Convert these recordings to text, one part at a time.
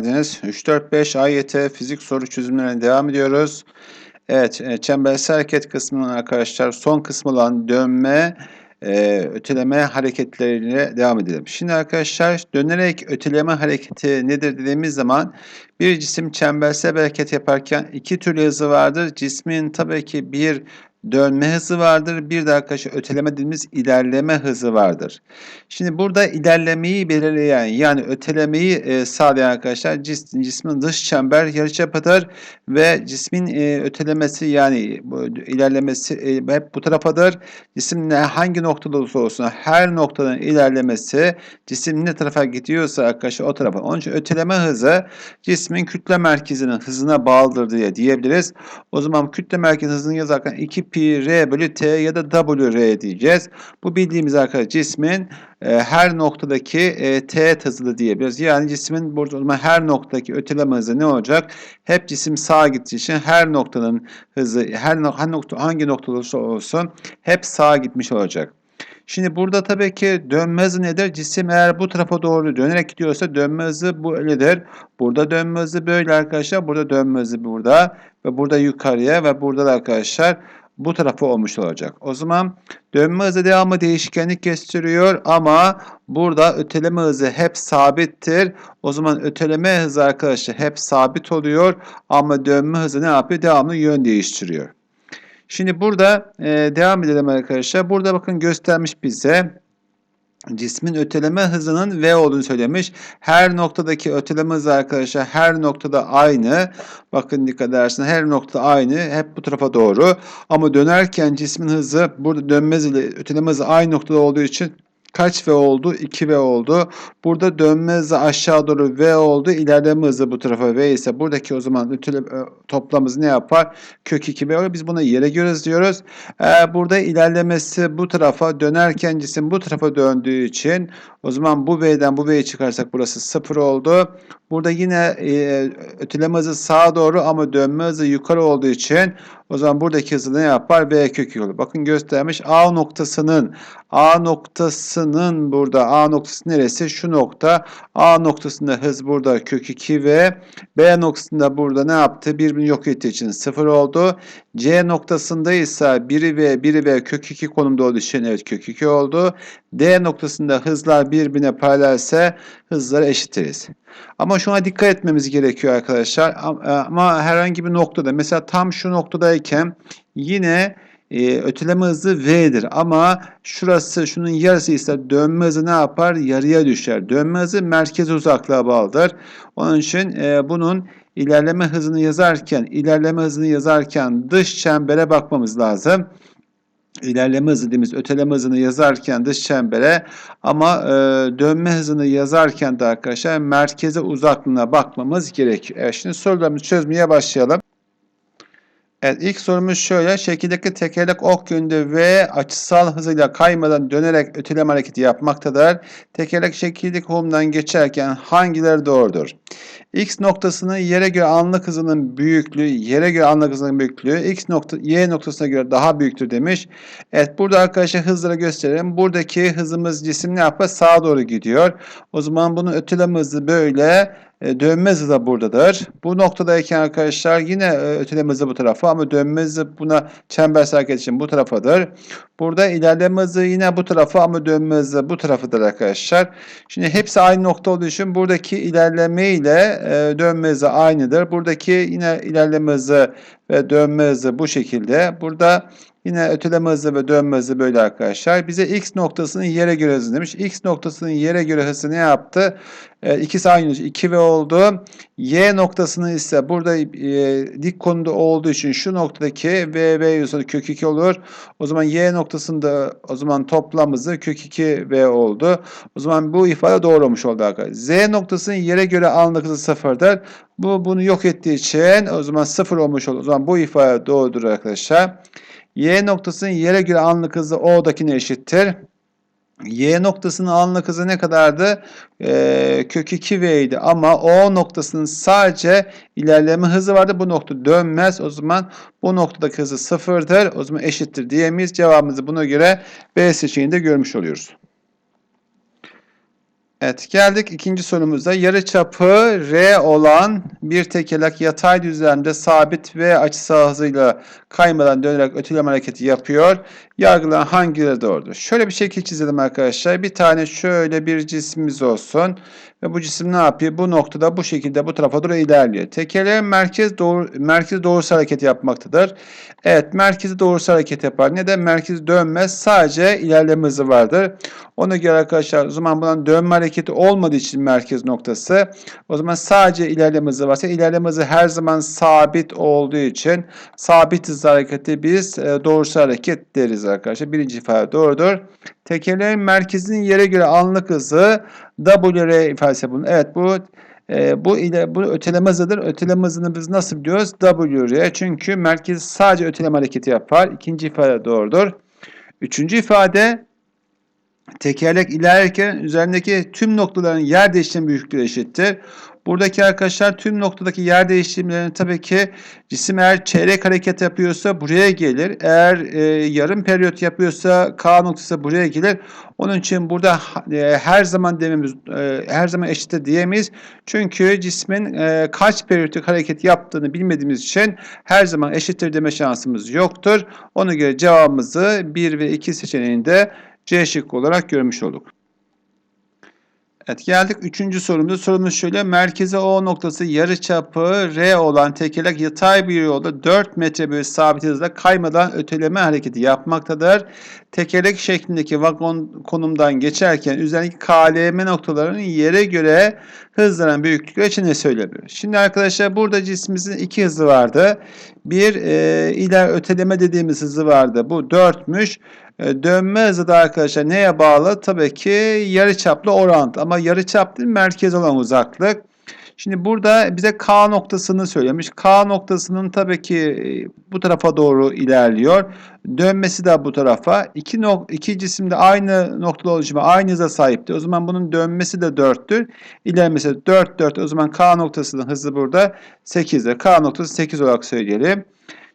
geldiniz. 3-4-5 AYT fizik soru çözümlerine devam ediyoruz. Evet, e, çembersel hareket kısmının arkadaşlar son kısmı olan dönme, e, öteleme hareketleriyle devam edelim. Şimdi arkadaşlar dönerek öteleme hareketi nedir dediğimiz zaman bir cisim çembersel hareket yaparken iki türlü hızı vardır. Cismin tabii ki bir dönme hızı vardır. Bir de arkadaşlar öteleme dediğimiz ilerleme hızı vardır. Şimdi burada ilerlemeyi belirleyen yani ötelemeyi e, sağlayan arkadaşlar cis, cismin dış çember yarıçapıdır ve cismin e, ötelemesi yani bu ilerlemesi e, hep bu tarafadır. Cisim ne, hangi noktada olursa olsun her noktadan ilerlemesi cisim ne tarafa gidiyorsa arkadaşlar o tarafa. Onun için öteleme hızı cismin kütle merkezinin hızına bağlıdır diye diyebiliriz. O zaman kütle merkezi hızını yazarken 2 pi r bölü t ya da w r diyeceğiz. Bu bildiğimiz arkadaşlar cismin e, her noktadaki e, t hızı diyebiliriz. Yani cismin burada her noktadaki öteleme hızı ne olacak? Hep cisim sağa gittiği için her noktanın hızı her, her nokta hangi nokta olursa olsun hep sağa gitmiş olacak. Şimdi burada tabii ki dönme hızı nedir? Cisim eğer bu tarafa doğru dönerek gidiyorsa dönme hızı bu öyledir. Burada dönme hızı böyle arkadaşlar. Burada dönme hızı burada ve burada yukarıya ve burada da arkadaşlar bu tarafı olmuş olacak. O zaman dönme hızı devamı değişkenlik gösteriyor ama burada öteleme hızı hep sabittir. O zaman öteleme hızı arkadaşlar hep sabit oluyor ama dönme hızı ne yapıyor? Devamlı yön değiştiriyor. Şimdi burada e, devam edelim arkadaşlar. Burada bakın göstermiş bize cismin öteleme hızının v olduğunu söylemiş. Her noktadaki öteleme hızı arkadaşlar her noktada aynı. Bakın dikkat ederseniz her nokta aynı. Hep bu tarafa doğru. Ama dönerken cismin hızı burada dönme hızı ile öteleme hızı aynı noktada olduğu için kaç V oldu? 2V oldu. Burada dönme hızı aşağı doğru V oldu. İlerleme hızı bu tarafa V ise buradaki o zaman ötele, toplamımız ne yapar? Kök 2V olur. Biz buna yere göre diyoruz. Ee, burada ilerlemesi bu tarafa dönerken cisim bu tarafa döndüğü için o zaman bu V'den bu V'yi çıkarsak burası 0 oldu. Burada yine e, öteleme hızı sağa doğru ama dönme hızı yukarı olduğu için o zaman buradaki hızı ne yapar? V kökü olur. Bakın göstermiş A noktasının A noktasının burada A noktası neresi? Şu nokta. A noktasında hız burada kök 2 ve B noktasında burada ne yaptı? Birbirini yok ettiği için 0 oldu. C noktasında ise 1'i V 1'i V kök 2 konumda olduğu için evet kök 2 oldu. D noktasında hızlar birbirine paralelse hızları eşitiriz. Ama şuna dikkat etmemiz gerekiyor arkadaşlar. Ama herhangi bir noktada mesela tam şu noktadayken yine e, öteleme hızı V'dir. Ama şurası şunun yarısı ise dönme hızı ne yapar? Yarıya düşer. Dönme hızı merkez uzaklığa bağlıdır. Onun için e, bunun ilerleme hızını yazarken, ilerleme hızını yazarken dış çembere bakmamız lazım ilerleme hızı dediğimiz öteleme hızını yazarken dış çembere ama e, dönme hızını yazarken de arkadaşlar merkeze uzaklığına bakmamız gerekiyor. Evet şimdi sorularımızı çözmeye başlayalım. Evet ilk sorumuz şöyle. Şekildeki tekerlek ok yönünde ve açısal hızıyla kaymadan dönerek öteleme hareketi yapmaktadır. Tekerlek şekildeki konumdan geçerken hangileri doğrudur? X noktasının yere göre anlık hızının büyüklüğü, yere göre anlık hızının büyüklüğü X nokta, Y noktasına göre daha büyüktür demiş. Evet burada arkadaşlar hızları gösterelim. Buradaki hızımız cisim ne yapar? Sağa doğru gidiyor. O zaman bunun öteleme hızı böyle dönme hızı da buradadır. Bu noktadayken arkadaşlar yine e, öteleme hızı bu tarafa ama dönme hızı buna çembersel hareket için bu tarafadır. Burada ilerleme hızı yine bu tarafa ama dönme hızı bu tarafıdır arkadaşlar. Şimdi hepsi aynı nokta olduğu için buradaki ilerleme ile e, dönme hızı aynıdır. Buradaki yine ilerleme hızı ve dönme hızı bu şekilde. Burada Yine öteleme hızı ve dönme hızı böyle arkadaşlar. Bize x noktasının yere göre hızı demiş. x noktasının yere göre hızı ne yaptı? E, ikisi aynı 2 v oldu. y noktasının ise burada e, dik konuda olduğu için şu noktadaki v v yüzde kök 2 olur. O zaman y noktasında o zaman toplam hızı kök 2 v oldu. O zaman bu ifade doğru olmuş oldu arkadaşlar. z noktasının yere göre anlık hızı sıfırdır. Bu bunu yok ettiği için o zaman sıfır olmuş oldu. O zaman bu ifade doğrudur arkadaşlar. Y noktasının yere göre anlık hızı O'dakine eşittir. Y noktasının anlık hızı ne kadardı? Ee, kök 2V idi ama O noktasının sadece ilerleme hızı vardı. Bu nokta dönmez. O zaman bu noktadaki hızı sıfırdır. O zaman eşittir diyemeyiz. Cevabımızı buna göre B seçeneğinde görmüş oluyoruz. Evet geldik ikinci sorumuza. Yarıçapı R olan bir tekerlek yatay düzlemde sabit ve açısal hızıyla kaymadan dönerek öteleme hareketi yapıyor. Yargılanan hangileri doğrudur? Şöyle bir şekil çizelim arkadaşlar. Bir tane şöyle bir cismimiz olsun. Ve bu cisim ne yapıyor? Bu noktada bu şekilde bu tarafa doğru ilerliyor. Tekerleğin merkez doğru merkez doğrusu hareket yapmaktadır. Evet merkezi doğrusu hareket yapar. Neden? Merkez dönmez. Sadece ilerleme hızı vardır. Ona göre arkadaşlar o zaman bundan dönme hareketi olmadığı için merkez noktası. O zaman sadece ilerleme hızı varsa ilerleme hızı her zaman sabit olduğu için sabit hızlı hareketi biz e, doğrusu hareket deriz arkadaşlar. Birinci ifade doğrudur. Tekerleğin merkezinin yere göre anlık hızı WR ifadesi bulunur. Evet bu e, bu ile bu öteleme hızıdır. Öteleme hızını biz nasıl biliyoruz? WR. Çünkü merkez sadece öteleme hareketi yapar. İkinci ifade doğrudur. Üçüncü ifade tekerlek ilerlerken üzerindeki tüm noktaların yer değiştirme büyüklüğü eşittir. Buradaki arkadaşlar tüm noktadaki yer değişimlerini tabii ki cisim eğer çeyrek hareket yapıyorsa buraya gelir. Eğer e, yarım periyot yapıyorsa K noktası buraya gelir. Onun için burada e, her zaman dememiz e, her zaman eşit diyemeyiz. Çünkü cismin e, kaç periyotik hareket yaptığını bilmediğimiz için her zaman eşittir deme şansımız yoktur. Ona göre cevabımızı 1 ve 2 seçeneğinde C şıkkı olarak görmüş olduk. Evet geldik üçüncü sorumuza. Sorumuz şöyle. Merkeze O noktası yarıçapı R olan tekerlek yatay bir yolda 4 metre bölü sabit hızla kaymadan öteleme hareketi yapmaktadır. Tekerlek şeklindeki vagon konumdan geçerken üzerindeki KLM noktalarının yere göre hızlanan büyüklükleri için ne söyleyebilir? Şimdi arkadaşlar burada cismimizin iki hızı vardı. Bir e, iler öteleme dediğimiz hızı vardı. Bu 4'müş. E, dönme hızı da arkadaşlar neye bağlı? Tabii ki yarıçaplı orantı ama yarıçap değil merkez olan uzaklık. Şimdi burada bize K noktasını söylemiş. K noktasının tabii ki e, bu tarafa doğru ilerliyor. Dönmesi de bu tarafa. İki, nok iki cisim de aynı noktada oluşumu aynı hıza sahipti. O zaman bunun dönmesi de 4'tür. İlerlemesi de 4 4. O zaman K noktasının hızı burada 8'dir. K noktası 8 olarak söyleyelim.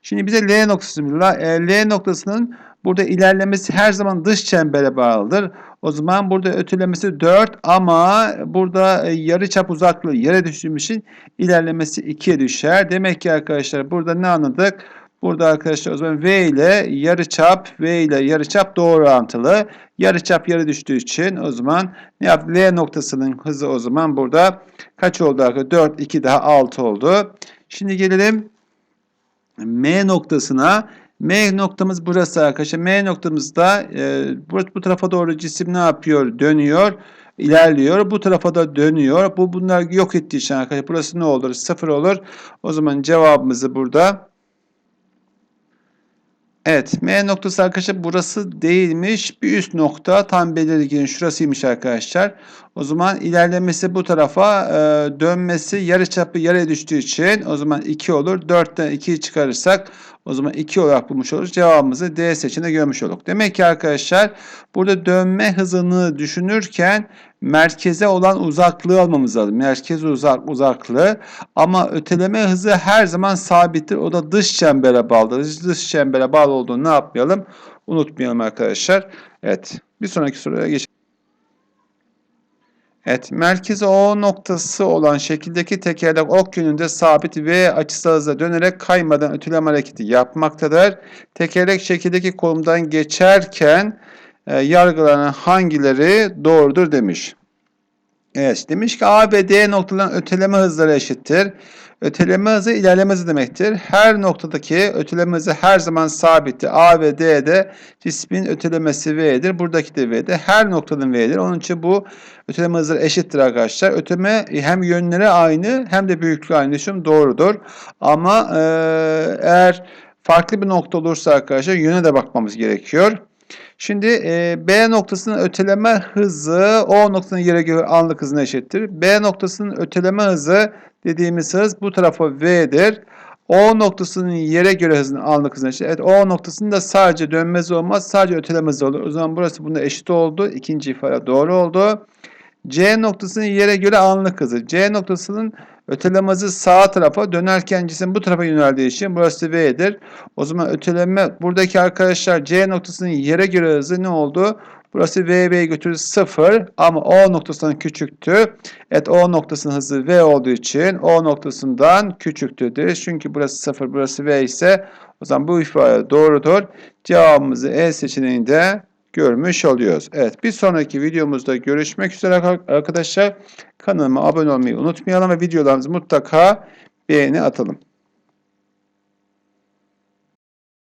Şimdi bize L noktası e, L noktasının Burada ilerlemesi her zaman dış çembere bağlıdır. O zaman burada ötelemesi 4 ama burada e, yarı çap uzaklığı yere düştüğüm için ilerlemesi 2'ye düşer. Demek ki arkadaşlar burada ne anladık? Burada arkadaşlar o zaman V ile yarı çap V ile yarı çap doğru orantılı. Yarı çap yere düştüğü için o zaman ne yap? L noktasının hızı o zaman burada kaç oldu arkadaşlar? 4, 2 daha 6 oldu. Şimdi gelelim M noktasına. M noktamız burası arkadaşlar. M noktamızda e, bu, bu tarafa doğru cisim ne yapıyor? Dönüyor. ilerliyor. Bu tarafa da dönüyor. Bu bunlar yok ettiği için arkadaşlar burası ne olur? Sıfır olur. O zaman cevabımızı burada Evet, M noktası arkadaşlar burası değilmiş. Bir üst nokta tam belirgin şurasıymış arkadaşlar. O zaman ilerlemesi bu tarafa e, dönmesi yarı çapı yarıya düştüğü için o zaman 2 olur. 4'ten 2'yi çıkarırsak o zaman 2 olarak bulmuş oluruz. Cevabımızı D seçeneğinde görmüş olduk. Demek ki arkadaşlar burada dönme hızını düşünürken merkeze olan uzaklığı almamız lazım. Merkez uzak uzaklığı ama öteleme hızı her zaman sabittir. O da dış çembere bağlıdır. Dış çembere bağlı olduğunu ne yapmayalım? Unutmayalım arkadaşlar. Evet. Bir sonraki soruya geçelim. Evet, merkezi O noktası olan şekildeki tekerlek ok yönünde sabit ve açısı hızla dönerek kaymadan ötüleme hareketi yapmaktadır. Tekerlek şekildeki kolumdan geçerken e, yargılanan hangileri doğrudur demiş. Evet, demiş ki A ve D noktaların öteleme hızları eşittir. Öteleme hızı ilerleme hızı demektir. Her noktadaki öteleme hızı her zaman sabittir. A ve D'de cismin ötelemesi V'dir. Buradaki de V'dir. Her noktanın V'dir. Onun için bu öteleme hızları eşittir arkadaşlar. Öteme hem yönleri aynı hem de büyüklüğü aynı düşün doğrudur. Ama e, eğer farklı bir nokta olursa arkadaşlar yöne de bakmamız gerekiyor. Şimdi e, B noktasının öteleme hızı O noktasının yere göre anlık hızına eşittir. B noktasının öteleme hızı dediğimiz hız bu tarafa V'dir. O noktasının yere göre hızının anlık hızına eşit. Evet O noktasının da sadece dönmez olmaz. Sadece öteleme hızı olur. O zaman burası bunda eşit oldu. İkinci ifade doğru oldu. C noktasının yere göre anlık hızı. C noktasının öteleme hızı sağ tarafa dönerken cisim bu tarafa yöneldiği için burası V'dir. O zaman öteleme buradaki arkadaşlar C noktasının yere göre hızı ne oldu? Burası VB'yi götürür 0 ama O noktasından küçüktü. Evet O noktasının hızı V olduğu için O noktasından küçüktür deriz. Çünkü burası 0 burası V ise o zaman bu ifade doğrudur. Cevabımızı E seçeneğinde görmüş oluyoruz. Evet bir sonraki videomuzda görüşmek üzere arkadaşlar. Kanalıma abone olmayı unutmayalım ve videolarımızı mutlaka beğeni atalım.